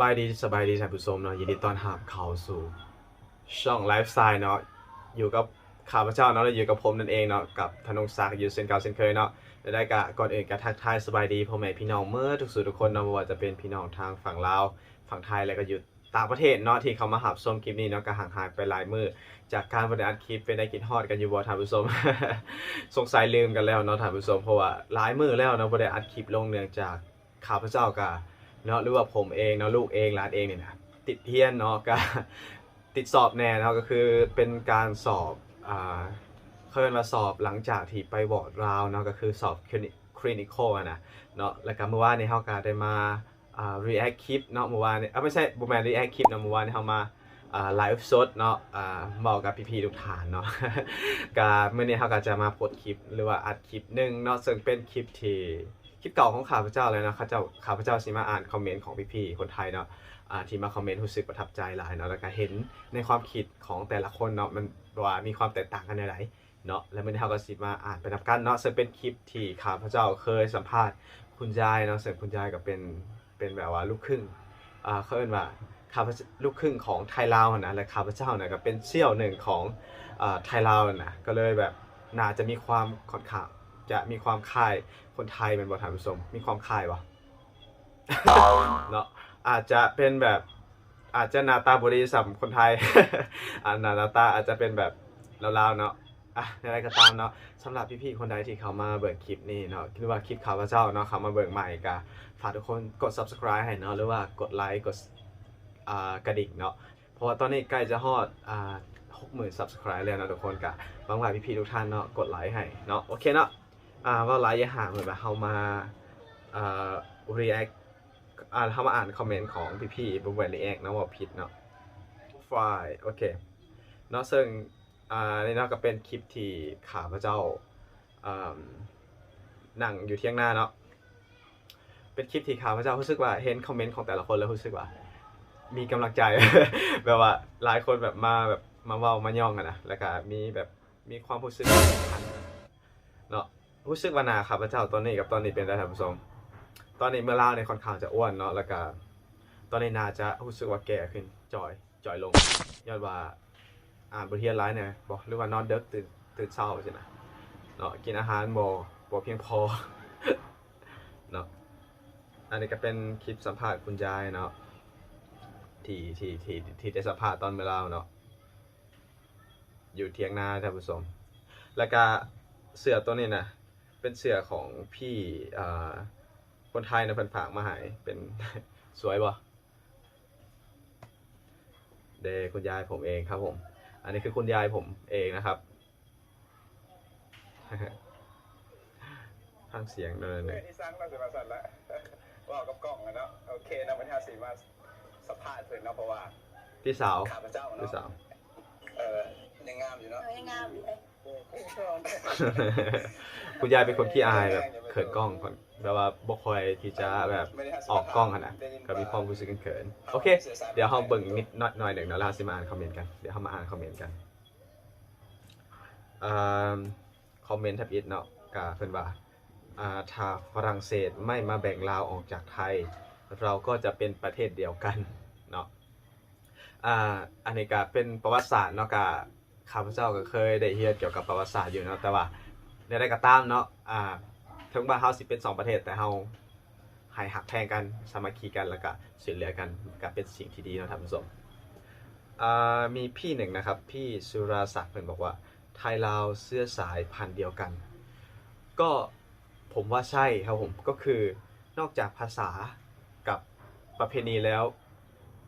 บายดีสบายดีท่านผู้ชมเนาะยินดีต้อนรับเข้าสู่ช่องไลฟ์สไตล์เนาะอยู่กับข้าพเจ้าเนาะและอยู่กับผมนั่นเองเนาะกับธนงศักดิ์อยู่เช่นเก่าเช่นเคยเนาะและได้กะก่อนอื่นก็ทักทายสบายดีพ่อแม่พี่น้องเมื่อทุกสุดทุกคนเนาะไม่ว่าจะเป็นพี่น้องทางฝั่งลาวฝั่งไทยแล้วก็อยู่ต่างประเทศเนาะที่เขามาหับชมคลิปนี้เนาะก็ห่างหายไปหลายมือจากการบริอัดคลิปเป็นได้กินฮอดกันอยู่บ่ท่านผู้ชมสงสัยลืมกันแล้วเนาะท่านผู้ชมเพราะว่าหลายมือแล้วเนาะบ่ได้อัดคลิปลงเนื่องจากข้าพเจ้าก็ เนาะหรือว่าผมเองเนาะลูกเองหลานเองเนี่ยนะติดเพี้ยนเนาะก็ติดสอบแน่เนาะก็คือเป็นการสอบอ่าเคยมาสอบหลังจากที่ไปบอร์ดราวเนาะก็คือสอบคลินิคอลนะเนาะแล้วก็เมื่อวานในเฮาก็ได้มาอ่า react คลิปเนาะเมื่อวานเนี่ยอ่ไม่ใช่บุแมน react คลิปเนาะเมื่อวานนี้เฮามาอ่าไลฟ์สดเนาะอ่าบอกกับพี่ๆทุกท่านเนาะก็เมื่อนี้เฮาก็จะมาโพสคลิปหรือว่าอัดคลิปหนึ่งเนาะซึ่งเป็นคลิปที่ คลิปเก่าของข้าพเจ้าเลยนะข้าเจ้าข้าพเจ้าสิมาอ่านคอมเมนต์ของพี่ๆคนไทยเนาะอ่าที่มาคอมเมนต์รู้สึกประทับใจหลายเนาะแล้วก็เห็นในความคิดของแต่ละคนเนาะมันว่ามีความแตกต่างกันในหลายเนาะแล้วเมันเฮาก็สิมาอ่านไปนับกันเนาะซึ่งเป็นคลิปที่ข้าพเจ้าเคยสัมภาษณ์คุณยายเนาะซึ่งคุณยายก็เป็นเป็นแบบว่าลูกครึ่งอ่าเขาเรียกว่าข้าพเจ้าลูกครึ่งของไทยลาวนะและข้าพเจ้าเนี่ยก็เป็นเซี่ยวหนึ่งของอ่าไทยลาวนะก็เลยแบบน่าจะมีความค่อนข้าง จะมีความคล้ายคนไทยเป็นบทฐานผู้ชมมีความคล้ายวะเนาะอาจจะเป็นแบบอาจจะหน้าตาบริสัมคนไทยอ่าหน้าตาอาจจะเป็นแบบลาวๆเนาะอะอะไรก็ตามเนาะสำหรับพี่ๆคนใดที่เขามาเบิ่งคลิปนี้เนาะคิดว่าคลิปข้าพเจ้าเนาะเขามาเบิ่งใหม่ก็ฝากทุกคนกด subscribe ให้เนาะหรือว่ากดไลค์กดอ่ากระดิ่งเนาะเพราะว่าตอนนี้ใกล้จะฮอดอ่าหกหมื่น subscribe แล้วเนาะทุกคนก็หวังว่าพี่ๆทุกท่านเนาะกดไลค์ให้เนาะโอเคเนาะ อ่าว่าไลฟ์ห่างเหมือนแบบเขามาอ่า react อ่าเขามาอ่านคอมเมนต์ของพี่ๆบนเว็บ react นะว่าผิดเนาะไฟล์โอเคเนาะซึ่งอ่านี่เนาะก็เป็นคลิปที่ขาพระเจ้าอ่านั่งอยู่เที่ยงหน้าเนาะเป็นคลิปที่ขาพระเจ้ารู้สึกว่าเห็นคอมเมนต์ของแต่ละคนแล้วรู้สึกว่า มีกำลังใจ แบบว่าหลายคนแบบมาแบบมาเว้ามาย่องกันนะแล้วก็มีแบบมีความรู้สึกเนาะ รู้สึกว่านาครับพระเจ้าตอนนี้กับตอนนี้เป็นได้ท่านผู้ชมตอนนี้เมื่อเล่าในค่อนข้างจะอ้วนเนาะแล้วก็ตอนนี้นาจะรู้สึกว่าแก่ขึ้นจอยจอยลงยอดว่าอ่านบทเรียนร้ายเนี่ยบอกหรือว่านอนเด็กตื่นตื่นเช้าใช่ไหมเนาะกินอาหารบ่บ่เพียงพอเนาะอันนี้ก็เป็นคลิปสัมภาษณ์คุณยายเนาะที่ที่ที่ที่ได้สัมภาษณ์ตอนเมื่อเล่าเนาะอยู่เทียงนาท่านผู้ชมแล้วก็เสือตัวนี้นะ เป็นเสือของพี่อ่าคนไทยนะเพิ่นฝากมาให้เป็นสวยบ่เดคุณยายผมเองครับผม อันนี้คือคุณยายผมเองนะครับทางเสียงเนินเพื่อนที่สร้างเราจะมาสั่นละว่ากับกล้องอะเนาะโอเคนะวันที่สีมาสัมภาษณ์เพื่อนเนาะเพราะว่าพี่สาวข้าพเจ้าพี่เนาะสาวเออยังงามอยู่เนาะเออยังงามอยู่เลย คุณยายเป็นคนขี้อายแบบเขินกล้องก่อนแบบว่าบ่คอยที่จะแบบออกกล้องขนาดก็มีความรู้สึกเขินโอเค เดี๋ยวเราเบิ่งนิดหน่อยหนึ่งเนาะแล้วเราสิมาอ่านคอมเมนต์กัน เดี๋ยวเรามาอ่านคอมเมนต์กันอ่าคอมเมนต์ทับอิดเนาะกาเพิ่นว่าอ่าถ้าฝรั่งเศสไม่มาแบ่งลาวออกจากไทย เราก็จะเป็นประเทศเดียวกันเนาะอ่าอันนี้ก็เป็นประวัติศาสตร์เนาะกา ข้าพเจ้าก็เคยได้เรียนเกี่ยวกับประวัติศาสตร์อยู่เนาะแต่ว่าในได้ก็ตามเนาะอ่าถึงว่าเฮาสิเป็นสองประเทศแต่เฮาให้หักแพงกันสามัคคีกันแล้วก็ช่วยเหลือกันก็เป็นสิ่งที่ดีเนาะท่านผู้ชมอ่ามีพี่หนึ่งนะครับ พี่สุราศักดิ์เพิ่นบอกว่าไทยลาวเสื้อสายพันธุ์เดียวกัน ก็ผมว่าใช่ครับผมก็คือนอกจากภาษากับประเพณีแล้ว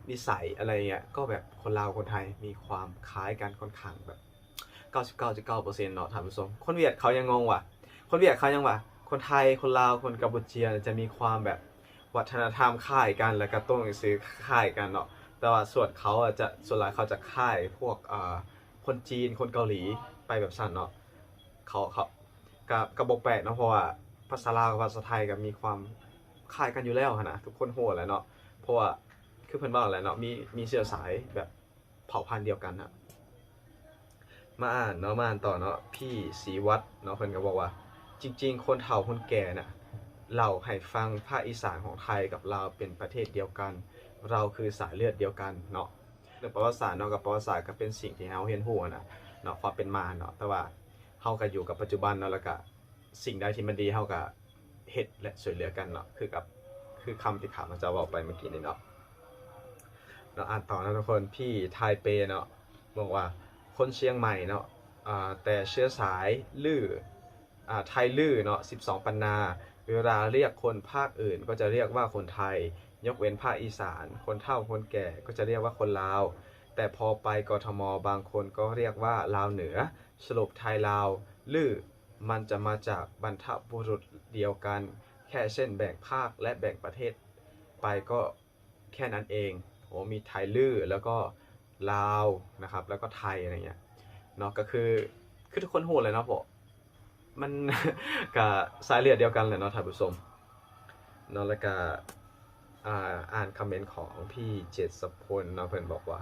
นิสัยอะไรเงี้ยก็แบบคนลาวคนไทยมีความคล้ายกันค่อนข้างแบบ99.9%เนาะท่านผู้ชมคนเวียดเขายังงงว่ะ คนเวียดเขายังว่าคนไทยคนลาวคนกัมพูเชียจะมีความแบบวัฒนธรรมคล้ายกันแล้วก็ต้นหนังสือคล้ายกันเนาะแต่ว่าส่วนเขาอะจะส่วนหลายเขาจะคล้ายพวกอ่าคนจีนคนเกาหลีไปแบบสั้นเนาะเขาเขากับกระบอกแปลกเนาะเพราะว่าภาษาลาวกับภาษาไทยก็มีความคล้ายกันอยู่แล้วนะทุกคนโหแล้วเนาะเพราะว่า คือเพิ่นว่าแหละเนาะมีมีเชื้อสายแบบเผ่าพันธุ์เดียวกันนะมาอ่านเนาะมาอ่านต่อเนาะพี่ศรีวัฒน์เนาะเพิ่นก็บอกว่า จริง ๆ คนเฒ่าคนแก่น่ะเล่าให้ฟังภาคอีสานของไทยกับลาวเป็นประเทศเดียวกัน เราคือสายเลือดเดียวกันเนาะเรื่องประวัติศาสตร์เนาะกับประวัติศาสตร์ก็เป็นสิ่งที่เราเห็นหัวนะเนาะความเป็นมาเนาะแต่ว่าเฮาก็อยู่กับปัจจุบันเนาะแล้วก็สิ่งใดที่มันดีเฮาก็เฮ็ดและช่วยเหลือกันเนาะคือกับคือคำที่ข้าพเจ้าบอกไปเมื่อกี้นี่เนาะ เราอ่านต่อนะทุกคนพี่ไทเปเนาะบอกว่าคนเชียงใหม่เนาะแต่เชื้อสายลื่ออไทยลื่อเนาะ12 ปันนา เวลาเรียกคนภาคอื่น ก็จะเรียกว่าคนไทย ยกเว้นภาคอีสาน คนเฒ่าคนแก่ก็จะเรียกว่าคนลาว แต่พอไปกทมบางคนก็เรียกว่าลาวเหนือ สรุปไทยลาวลือมันจะมาจากบรรทบุรุษเดียวกัน แค่เช่นแบ่งภาคและแบ่งประเทศไปก็แค่นั้นเอง อ้มีไทลือแล้วก็ลาวนะครับแล้วก็ไทยอะไรเงี้ยเนาะก็คือคือทุกคนหูเลยเนาะผมมันกับสายเลือดเดียวกันเลยเนาะท่านผู้ชมเนาะแล้วก็อ่านคอมเมนต์ของพี่เจษพลเนาะเพิ่อนบอกว่า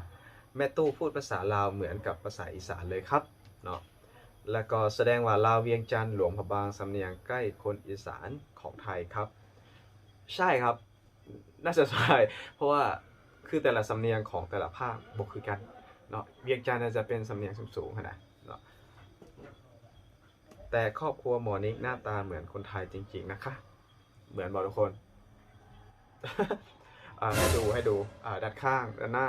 แม่ตู้พูดภาษาลาวเหมือนกับภาษาอีสานเลยครับเนาะแล้วก็แสดงว่าลาวเวียงจันทร์หลวงพระบางสำเนียงใกล้คนอีสานของไทยครับ ใช่ครับ น่าจะใช่เพราะว่า คือแต่ละสำเนียงของแต่ละภาคบกคือกันเนาะเวียงจันทร์จะเป็นสำเนียงสูงๆนาดเนาะแต่ครอบครัวหมอนิกหน้าตาเหมือนคนไทยจริง ๆนะคะ เหมือนบอกทุกคนให้ดูให้ดูอ่าด้านข้างด้านหน้า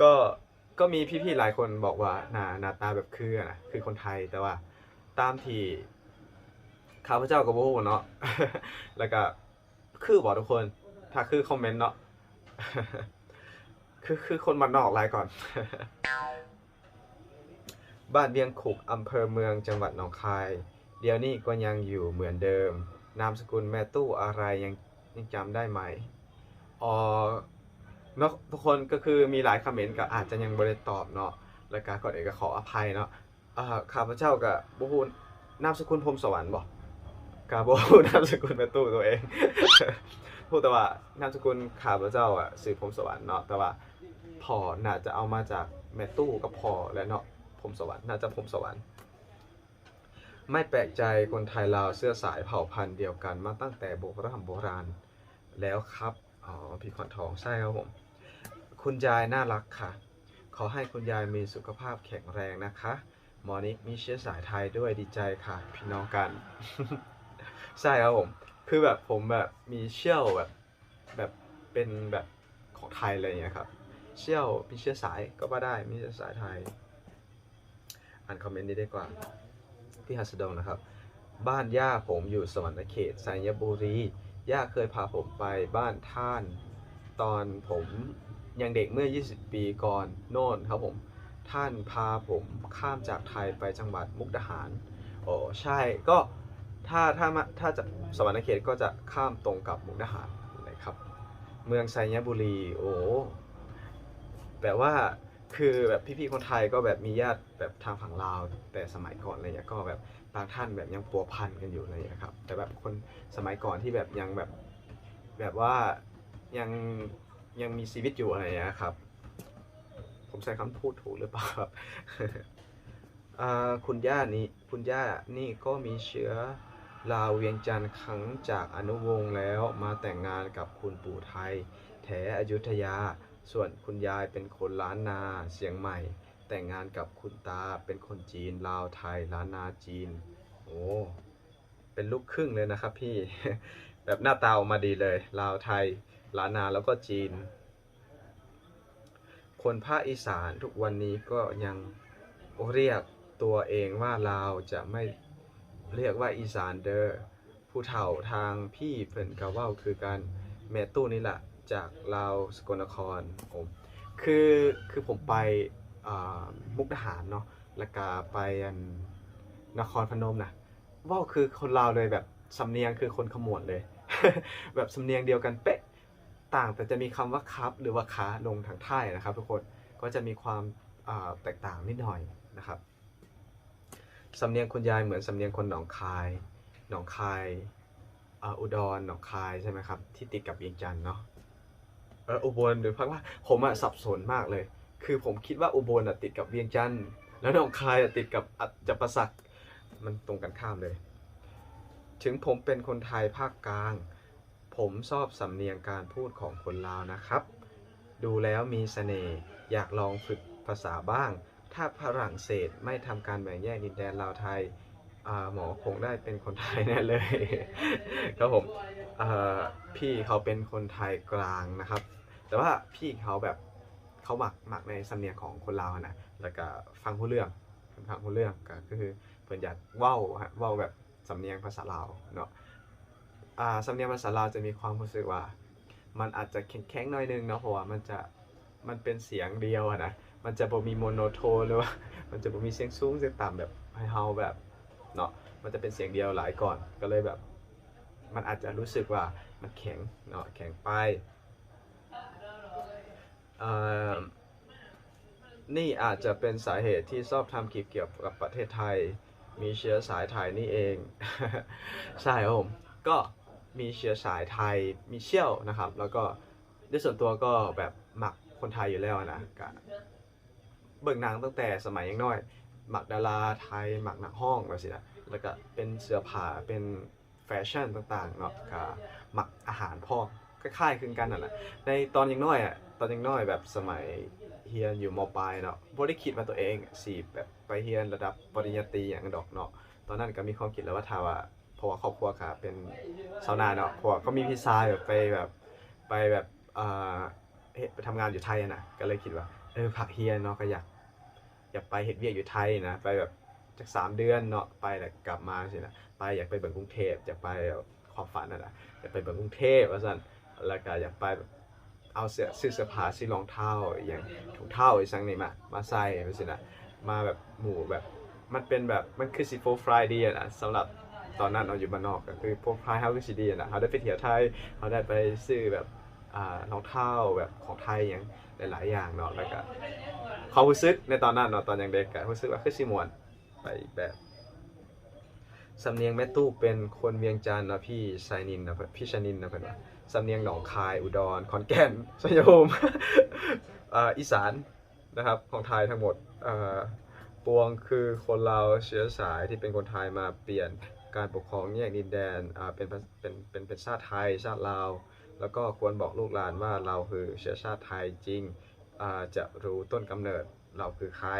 ก็ก็มีพี่ๆหลายคนบอกว่าหน้าหน้าตาแบบคือนะคือคนไทยแต่ว่าตามที่ข้าพเจ้าก็บ่ฮู้เนาะแล้วก็คือบอกทุกคน ถ้าคือคอมเมนต์เนาะคือคือคนมานนอกหลายก่อน บ้านเวียงขุกอำเภอเมืองจังหวัดหนองคาย เดี๋ยวนี้ก็ยังอยู่เหมือนเดิม นามสกุลแม่ตู้อะไรยังยังจำได้ไหมอ๋อนาะทุกคนก็คือมีหลายคอมเมนต์ก็อาจจะยังบ่ได้ตอบเนาะแล้วก็ก่อนอื่นก็ขออภัยเนาะข้าพเจ้ากับบ่ฮู้นามสกุลพรมสวรรค์บ่กกาบูนามสกุลแม่ตู้ตัวเอง พูดแต่ว่านามสกุลข้าพเจ้าอะชื่อพรมสวรรค์เนาะแต่ว่าพ่อน่าจะเอามาจากแม่ตู้กับพ่อและเนาะพรมสวรรค์น่าจะพรมสวรรค์ไม่แปลกใจคนไทยลาวเสื้อสายเผ่าพันธุ์เดียวกันมาตั้งแต่โบราณโบราณแล้วครับอ๋อพี่ขอนทองใช่ครับผมคุณยายน่ารักค่ะ ขอให้คุณยายมีสุขภาพแข็งแรงนะคะมอนิกมีเชื้อสายไทยด้วยดีใจค่ะ พี่น้องกัน ใช่ครับผม คือแบบผมแบบมีเชี่ยวแบบแบบเป็นแบบของไทยอะไรอย่างเงี้ยครับ เชี่ยวมีเชื้อสายก็ว่าได้มีเชื้อสายไทย อ่านคอมเมนต์นี้ได้กว่าพี่ฮัสดงนะครับ บ้านย่าผมอยู่สวรรณเขตสัญบุรี ย่าเคยพาผมไปบ้านท่าน ตอนผมยังเด็กเมื่อ 20 ปีก่อนโน่นครับผม ท่านพาผมข้ามจากไทยไปจังหวัดมุกดาหาร โอ้ใช่ก็ ถ้าถ้ามาถ้าจะสวรรณเขตก็จะข้ามตรงกับมุกดาหารนะครับ เมืองไซญบุรี โอ้แบบว่าคือแบบพี่ๆคนไทยก็แบบมีญาติแบบทางฝั่งลาว แต่สมัยก่อนอะไรเงี้ยก็แบบบางท่านแบบยังพัวพันกันอยู่อะไรเงี้ยครับ แต่แบบคนสมัยก่อนที่แบบยังแบบแบบว่ายังยังมีชีวิตอยู่อะไรเงี้ยครับ ผมใช้คำพูดถูกหรือเปล่าครับคุณย่านี่คุณย่านี่ก็มีเชื้อ ลาวเวียงจันทร์ครั้งจากอนุวงศ์แล้วมาแต่งงานกับคุณปู่ไทย แถอยุธยา ส่วนคุณยายเป็นคนล้านนาเสียงใหม่ แต่งงานกับคุณตาเป็นคนจีนลาวไทยล้านนาจีน โอ้เป็นลูกครึ่งเลยนะครับพี่แบบหน้าตาออกมาดีเลยลาวไทยล้านนาแล้วก็จีน คนภาคอีสานทุกวันนี้ก็ยังเรียกตัวเองว่าลาวจะไม่ เรียกว่าอีสานเดอ้อผู้เฒ่าทางพี่เพิ่นก็เว้าคือกันแม่ตู้นี่แหละจากลาวสกลนครผมคือคือผมไปมุกดาหารเนาะแล้วก็ไปอันนครพนมนะเว้าคือคนลาวเลยแบบสำเนียงคือคนขมวดเลย แบบสำเนียงเดียวกันเป๊ะต่างแต่จะมีคำว่าครับหรือว่าขาลงทางท้นะครับ ทุกคนก็จะมีความแตกต่างนิดหน่อยนะครับ สำเนียงคุณยายเหมือนสำเนียงคนหนองคาย หนองคายอ่าอุดรหนองคายใช่ไหมครับ ที่ติดกับเวียงจันทร์เนาะเอออุบลหรือพักว่าผมอะสับสนมากเลย คือผมคิดว่าอุบลอะติดกับเวียงจันทร์แล้วหนองคายอะติดกับอัจจประสักมันตรงกันข้ามเลย ถึงผมเป็นคนไทยภาคกลาง ผมชอบสำเนียงการพูดของคนลาวนะครับ ดูแล้วมีเสน่ห์อยากลองฝึกภาษาบ้าง ถ้าฝรั่งเศสไม่ทำการแบ่งแยกดินแดนลาวไทยหมอคงได้เป็นคนไทยแน่เลย ครับผมพี่เขาเป็นคนไทยกลางนะครับ แต่ว่าพี่เขาแบบเขาหมักหมักในสำเนียงของคนลาวนะแล้วก็ฟังผู้เรื่องฟังผู้เรื่องก็คือเพิ่อนอยากว้าฮะว้าแบบสำเนียงภาษาลาวเนาะอ่าสำเนียงภาษาลาวจะมีความรู้สึกว่า มันอาจจะแข็งๆหน่อยนึงเนาะเพราะว่ามันจะมันเป็นเสียงเดียวนะ มันจะบ่มีโมโนโทนหรือว่ามันจะบ่มีเสียงสูงเสียงต่ำแบบให้เฮาแบบเนาะมันจะเป็นเสียงเดียวหลายก่อนก็เลยแบบ มันอาจจะรู้สึกว่ามันแข็งเนาะแข็งไปอ่อนี่อาจจะเป็นสาเหตุที่ชอบทำคลิปเกี่ยวกับประเทศไทย มีเชื้อสายไทยนี่เอง ใช่ครับผมก็มีเชื้อสายไทยมีเชี่ยวนะครับ แล้วก็ด้วยส่วนตัวก็แบบหมักคนไทยอยู่แล้วนะกะ เบิ่งหนังตั้งแต่สมัยยังน้อย หมักดาราไทย หมักหนังห้องแบบสินะแล้วก็เป็นเสื้อผ้าเป็นแฟชั่นต่างๆเนาะก็หมักอาหารพ่อคล้ายๆคลึงกันนั่นแหละในตอนยังน้อยอะตอนยังน้อยแบบสมัยเฮียนอยู่มปลายเนาะบ่ได้คิดว่าตัวเองสิแบบไปเฮียนระดับปริญญาตรีอย่างดอกเนาะตอนนั้นก็มีความคิดแล้วว่าถ้าว่าเพราะว่าครอบครัวค่ะเป็นชาวนาเนาะเพราะว่าก็มีพี่ชายแบบไปแบบไปแบบเอ่อไปทำงานอยู่ไทยนะก็เลยคิดว่าเออผักเฮียนเนาะก็อยาก อยากไปเฮ็ดเวียกอยู่ไทยนะไปแบบจากสามเดือนเนาะไปแล้วกลับมาสินะไปอยากไปเบิ่งกรุงเทพอยากไปความฝันนั่นนะอยากไปเบิ่งกรุงเทพว่าซั่นแล้วก็อยากไปแบบเอาเสื้อซื้อเสื้อผ้าซื้อรองเท้าอย่างถุงเท้าอีสังนี่มามาใส่ว่าสินะมาแบบหมู่แบบมันเป็นแบบมันคือสิโฟฟรายดีนะสำหรับตอนนั้นเราอยู่บ้านนอกก็คือโฟฟรายเฮาคือสิดีนะเขาได้ไปเที่ยวไทยเขาได้ไปซื้อแบบอ่ารองเท้าแบบของไทยอย่าง หลายๆอย่างเนาะแล้วก็ความรู้สึกในตอนนั้นเนาะตอนยังเด็กก็รู้สึกว่าคือสิมวนไปแบบสำเนียงแม่ตู้เป็นคนเวียงจันทน์นะพี่ชายนินนะพี่ชายนินนะเพิ่นว่าสำเนียงหนองคายอุดรขอนแก่นสยภูมิอ่าอีสานนะครับของไทยทั้งหมดอ่าปวงคือคนเราวเชื้อสายที่เป็นคนไทยมาเปลี่ยนการปกครองแยกดินแดนอ่าเป็นเป็นเป็นเป็นชาติไทยชาติลาว แล้วก็ควรบอกลูกหลานว่าเราคือเชื้อชาติไทยจริงจะรู้ต้นกำเนิดเราคือใคร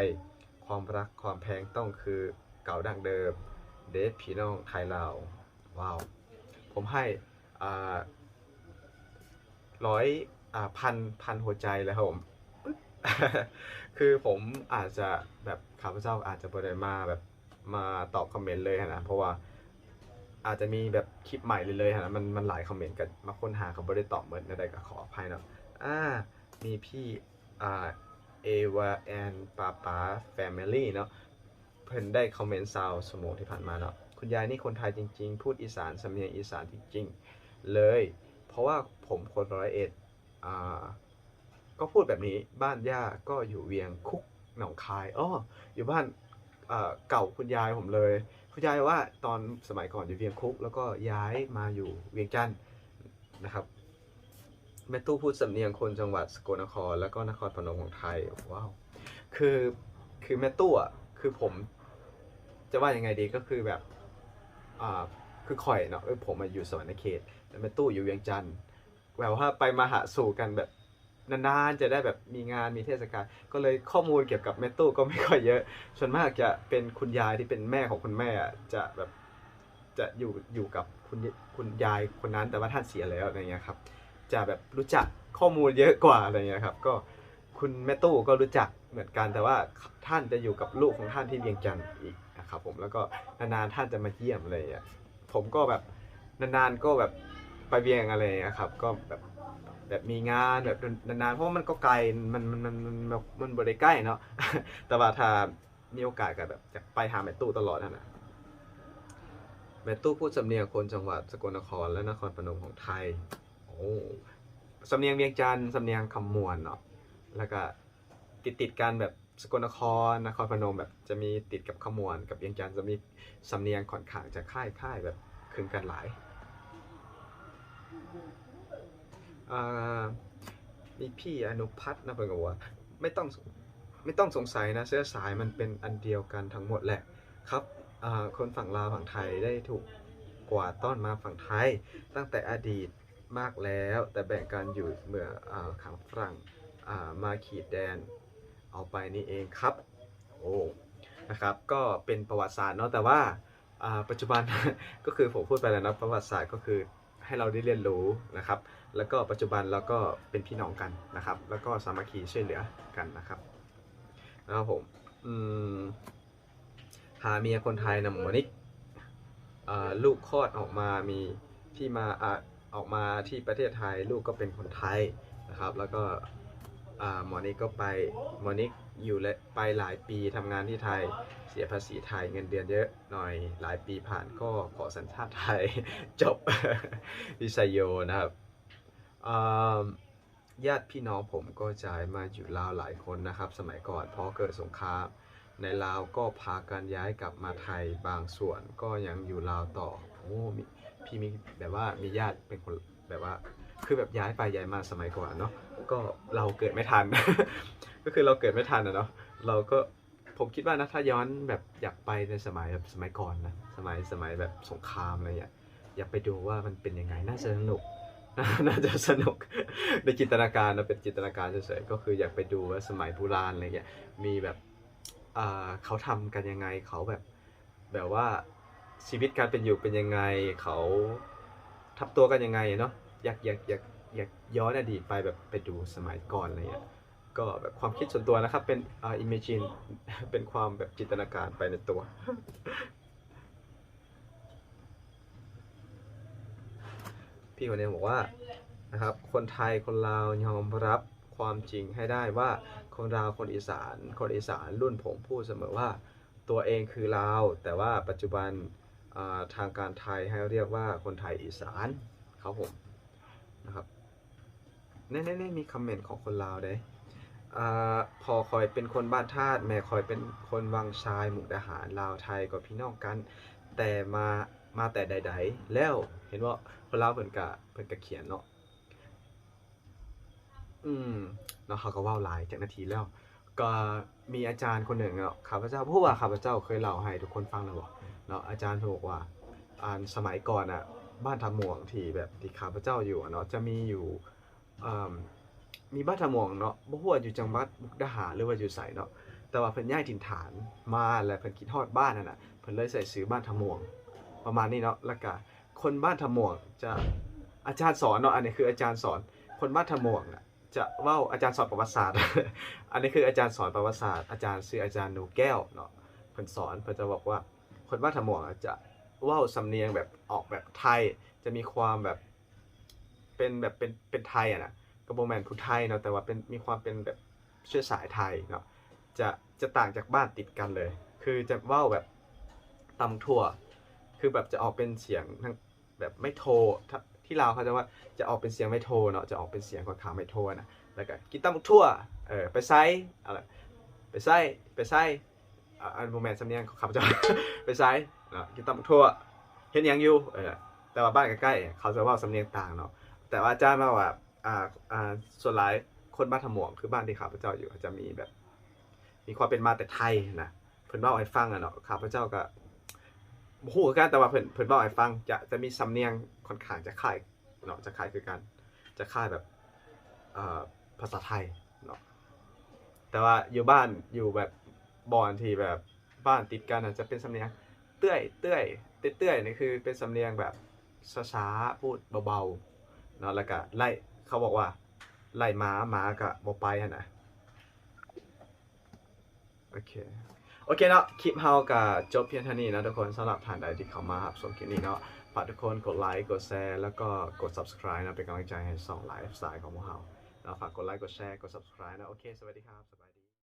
ความรักความแพงต้องคือเก่าดั้งเดิม เดฟพี่น้องไทยเราว้าว ผมให้ร้อยอพันพันหัวใจเลยครับผมคือผมอาจจะแบบข้าพเจ้าอาจจะบริมาแบบมาตอบคอมเมนต์เลยนะ เพราะว่า อาจจะมีแบบคลิปใหม่เลยๆนะมันมันหลายคอมเมนต์กันมาค้นหาเขาไม่ได้ตอบเหมือนใดก็ขออภัยเนาะอ่ามีพี่อ่าเอวาแอนปาปาแฟมิลี่เนาะเพิ่นได้คอมเมนต์ซาวสมองที่ผ่านมาเนาะคุณยายนี่คนไทยจริง ๆ พูดอีสานสำเนียงอีสานจริงๆเลย เพราะว่าผมคนร้อยเอ็ดอ่าก็พูดแบบนี้บ้านย่าก็อยู่เวียงคุกหนองคายอ้ออยู่บ้านเก่าคุณยายผมเลย คุณยายว่าตอนสมัยก่อนอยู่เวียงคุก แล้วก็ย้ายมาอยู่เวียงจันทน์นะครับแม่ตู้พูดสำเนียงคนจังหวัดสกลนคร แล้วก็นครพนมของไทยว้าวคือคือแม่ตู้อะคือผมจะว่ายังไงดีก็คือแบบอ่าคือข่อยเนาะเออผมมาอยู่สวรรณเขตแต่แม่ตู้อยู่เวียงจันทน์แบบว่าไปมาหาสู่กันแบบ นานๆจะได้แบบมีงานมีเทศกาลก็เลยข้อมูลเกี่ยวกับแม่ตู้ก็ไม่ค่อยเยอะ ส่วนมากจะเป็นคุณยายที่เป็นแม่ของคุณแม่จะแบบจะอยู่อยู่กับคุณคุณยายคนนั้นแต่ว่าท่านเสียแล้วอะไรเงี้ยครับ จะแบบรู้จักข้อมูลเยอะกว่าอะไรเงี้ยครับ ก็คุณแม่ตู้ก็รู้จักเหมือนกันแต่ว่าท่านจะอยู่กับลูกของท่านที่เวียงจันทร์อีกนะครับผมแล้วก็นานๆท่านจะมาเยี่ยมอะไรเงี้ยผมก็แบบนานๆก็แบบไปเวียงอะไรเงี้ยครับ ก็แบบ แบบมีงานแบบนานๆเพราะมันก็ไกลมันมันมันมันมันบริใกล้เนาะแต่ว่าถ้ามีโอกาสก็แบบจะไปหาแม่ตู้ตลอดน่ะแม่ตู้พูดสำเนียงคนจังหวัดสกลนครและนครพนมของไทยโอ้สำเนียงเวียงจันทร์สำเนียงคำมวนเนาะแล้วก็ติดติดกันแบบสกลนครนครพนมแบบจะมีติดกับขมวนกับเวียงจันทร์จะมีสำเนียงค่อนข้างจะคล้ายคล้ายแบบคลึงกันหลาย อ่ามีพี่อนุพัฒน์นะเพิ่นก็บอกว่าไม่ต้องไม่ต้องสงสัยนะเสื้อสายมันเป็นอันเดียวกันทั้งหมดแหละครับคนฝั่งลาวฝั่งไทยได้ถูกกวาดต้อนมาฝั่งไทย ตั้งแต่อดีตมากแล้ว แต่แบ่งกันอยู่เมื่ออขังฝรั่งมาขีดแดนเอาไปนี่เองครับโอ้นะครับก็เป็นประวัติศาสตร์เนาะแต่ว่าปัจจุบันก็คือผมพูดไปแล้วนะประวัติศาสตร์ก็คือ ให้เราได้เรียนรู้นะครับ แล้วก็ปัจจุบันเราก็เป็นพี่น้องกันนะครับ แล้วก็สามัคคีช่วยเหลือกันนะครับนะครับผมอืมหาเมียคนไทยนะหมอนิกลูกคลอดออกมามีที่มาอออกมาที่ประเทศไทย ลูกก็เป็นคนไทยนะครับ แล้วก็ หมอนิกก็ไปหมอนิกอยู่และไปหลายปีทำงานที่ไทยเสียภาษีไทยเงินเดือนเยอะหน่อยหลายปีผ่านก็ขอสัญชาติไทยจบวิชัยโยนะครับญาติพี่น้องผมก็จะมาอยู่ลาวหลายคนนะครับ สมัยก่อนพอเกิดสงครามในลาวก็พากันย้ายกลับมาไทยบางส่วนก็ยังอยู่ลาวต่อโอ้พี่มีแบบว่ามีญาติเป็นคนแบบว่า คือแบบย้ายไปย้ายมาสมัยก่อนเนาะก็เราเกิดไม่ทัน ก็คือเราเกิดไม่ทันอะเนาะเราก็ผมคิดว่านะถ้าย้อนแบบอยากไปในสมัยแบบสมัยก่อนนะสมัยสมัยแบบสงครามอะไรอย่างเงี้ยอยากไปดูว่ามันเป็นยังไงน่าจะสนุกน่าจะสนุกในจินตนาการนะเป็นจินตนาการเฉยๆก็คืออยากไปดูว่าสมัยโบราณอะไรเงี้ยมีแบบเขาทำกันยังไงเขาแบบแบบว่าชีวิตการเป็นอยู่เป็นยังไงเขาทับตัวกันยังไงเนาะ อยากอยากอยากอยากย้อนอดีตไปแบบไปดูสมัยก่อนอะไรเงี้ยก็แบบความคิดส่วนตัวนะครับเป็นอ่า imagine เป็นความแบบจินตนาการไปในตัว พี่คนนี้บอกว่านะครับคนไทยคนลาวยอมรับความจริงให้ได้ว่าคนลาวคนอีสาน คนอีสานรุ่นผมพูดเสมอว่าตัวเองคือลาว แต่ว่าปัจจุบันทางการไทยให้เรียกว่าคนไทยอีสานครับผม นะครับแน่ๆๆมีคอมเมนต์ของคนลาวเด้พอคอยเป็นคนบ้านธาตุแม่คอยเป็นคนวังชายหมุกดาหารลาวไทยก็พี่น้องกัน แต่มามาแต่ใดๆ แล้วเห็นว่าคนลาวเพิ่นกะเพิ่นกะเขียนเนาะอืมเนาะเขาก็ว้าหลายจากนาทีแล้ว ก็มีอาจารย์คนหนึ่งเนาะข้าพเจ้าผู้ว่าข้าพเจ้าเคยเล่าให้ทุกคนฟังแล้วบ่เนาะอาจารย์เขาบอกว่าอ่าสมัยก่อนอะ บ้านทาม่วงที่แบบที่ข้าพเจ้าอยู่เนาะจะมีอยู่มีบ้านทาม่วงเนาะบ่ฮู้ว่าอยู่จังหวัดมุกดาหารหรือว่าอยู่ไสเนาะแต่ว่าเพิ่นย้ายถิ่นฐานมาแล้วเพิ่นคิดฮอดบ้านนั่นน่ะเพิ่นเลยใส่ซื้อบ้านทาม่วง ประมาณนี้เนาะแล้วก็คนบ้านทำหมวงจะอาจารย์สอนเนาะอันนี้คืออาจารย์สอนคนบ้านทำหมวงน่ะจะเว่าอาจารย์สอนประวัติศาสตร์ อันนี้คืออาจารย์สอนประวัติศาสตร์ อาจารย์ชื่ออาจารย์หนูแก้วเนาะเพิ่นสอนเพิ่นจะบอกว่าคนบ้านทำหมวงจะ ว่าสำเนียงแบบออกแบบไทยจะมีความแบบเป็นแบบเป็นเป็นไทยอะนะก็บ่แมนผู้ไทยเนาะแต่ว่าเป็นมีความเป็นแบบเชื้อสายไทยเนาะจะจะต่างจากบ้านติดกันเลย คือจะว่าแบบตำทั่ว คือแบบจะออกเป็นเสียงทั้งแบบไม่โทที่ลาวเขาจะว่าจะออกเป็นเสียงไม่โทเนาะจะออกเป็นเสียงคอนข้าไม่โทนะแล้วก็กินตำทั่วเออไปไซอะไรไปไซไปไซ อันโมเมนต์สำเนียงของข้าพเจ้าไปไซเนาะกินตำทั่วเห็นยังอยู่เออแต่ว่าบ้านใกล้ๆเขาจะว่าสำเนียงต่างเนาะแต่ว่าอาจารย์มาว่าอ่าอ่าส่วนหลายคนบ้านทำหมวงคือบ้านที่ข้าพเจ้าอยู่จะมีแบบ มีความเป็นมาแต่ไทยนะเพิ่นเล่าให้ฟังอะเนาะข้าพเจ้าก็โอ้โหกันแต่ว่าเพิ่นเพิ่นบอกให้ฟังจะจะมีสำเนียงค่อนข้างจะคล้ายเนาะจะคล้ายคือกันจะคล้ายแบบเอ่อภาษาไทยเนาะแต่ว่าอยู่บ้านอยู่แบบ บอนที่แบบบ้านติดกันอะจะเป็นสำเนียงเตื้อยเตื้อยเตื้อยเตื้อยนี่คือเป็นสำเนียงแบบช้าๆพูดเบาๆเนาะแล้วก็ไล่เขาบอกว่า ไล่ม้าม้าก็บ่ไปหั่นน่ะโอเคโอเคเนาะคลิปเฮากับจบเพียงเท่านี้นะทุกคนสำหรับท่านใดที่เข้ามาครับชมคลิปนี้เนาะฝากทุกคนกดไลค์กดแชร์แล้วก็กด subscribe นะเป็นกำลังใจให้สองไลฟ์สไตล์ของพวกเราเนาะฝากกดไลค์กดแชร์กด subscribe นะโอเค สวัสดีครับ